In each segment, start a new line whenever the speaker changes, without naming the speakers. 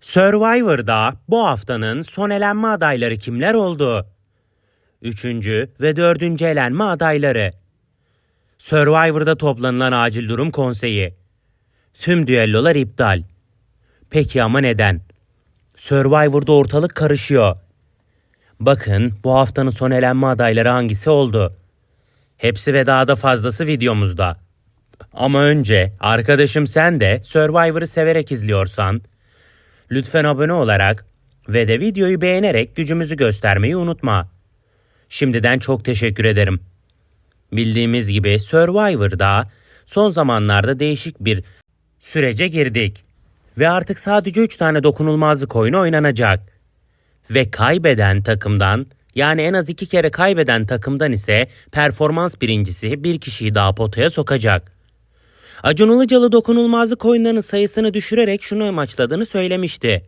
Survivor'da bu haftanın son elenme adayları kimler oldu? Üçüncü ve dördüncü elenme adayları. Survivor'da toplanılan acil durum konseyi. Tüm düellolar iptal. Peki ama neden? Survivor'da ortalık karışıyor. Bakın bu haftanın son elenme adayları hangisi oldu? Hepsi ve daha da fazlası videomuzda. Ama önce arkadaşım sen de Survivor'ı severek izliyorsan lütfen abone olarak ve de videoyu beğenerek gücümüzü göstermeyi unutma. Şimdiden çok teşekkür ederim. Bildiğimiz gibi Survivor'da son zamanlarda değişik bir sürece girdik. Ve artık sadece 3 tane dokunulmazlık oyunu oynanacak. Ve kaybeden takımdan yani en az 2 kere kaybeden takımdan ise performans birincisi bir kişiyi daha potaya sokacak. Acun Ilıcalı dokunulmazlık oyunlarının sayısını düşürerek şunu amaçladığını söylemişti.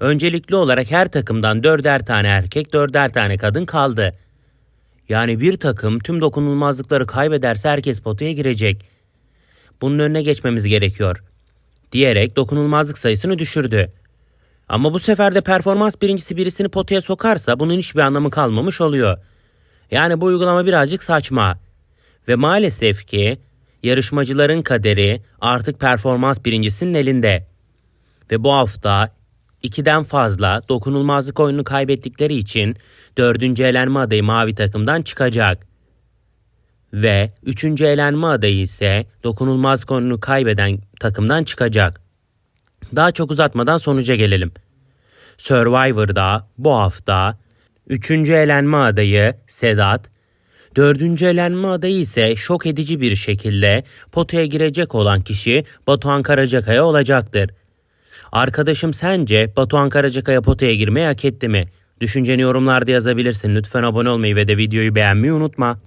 Öncelikli olarak her takımdan dörder tane erkek, dörder tane kadın kaldı. Yani bir takım tüm dokunulmazlıkları kaybederse herkes potaya girecek. Bunun önüne geçmemiz gerekiyor. Diyerek dokunulmazlık sayısını düşürdü. Ama bu sefer de performans birincisi birisini potaya sokarsa bunun hiçbir anlamı kalmamış oluyor. Yani bu uygulama birazcık saçma. Ve maalesef ki yarışmacıların kaderi artık performans birincisinin elinde. Ve bu hafta ikiden fazla dokunulmazlık oyununu kaybettikleri için dördüncü elenme adayı mavi takımdan çıkacak. Ve üçüncü elenme adayı ise dokunulmazlık oyununu kaybeden takımdan çıkacak. Daha çok uzatmadan sonuca gelelim. Survivor'da bu hafta üçüncü elenme adayı Sedat, dördüncü elenme adayı ise şok edici bir şekilde potaya girecek olan kişi Batuhan Karacakaya olacaktır. Arkadaşım sence Batuhan Karacakaya potaya girmeyi hak etti mi? Düşünceni yorumlarda yazabilirsin. Lütfen abone olmayı ve de videoyu beğenmeyi unutma.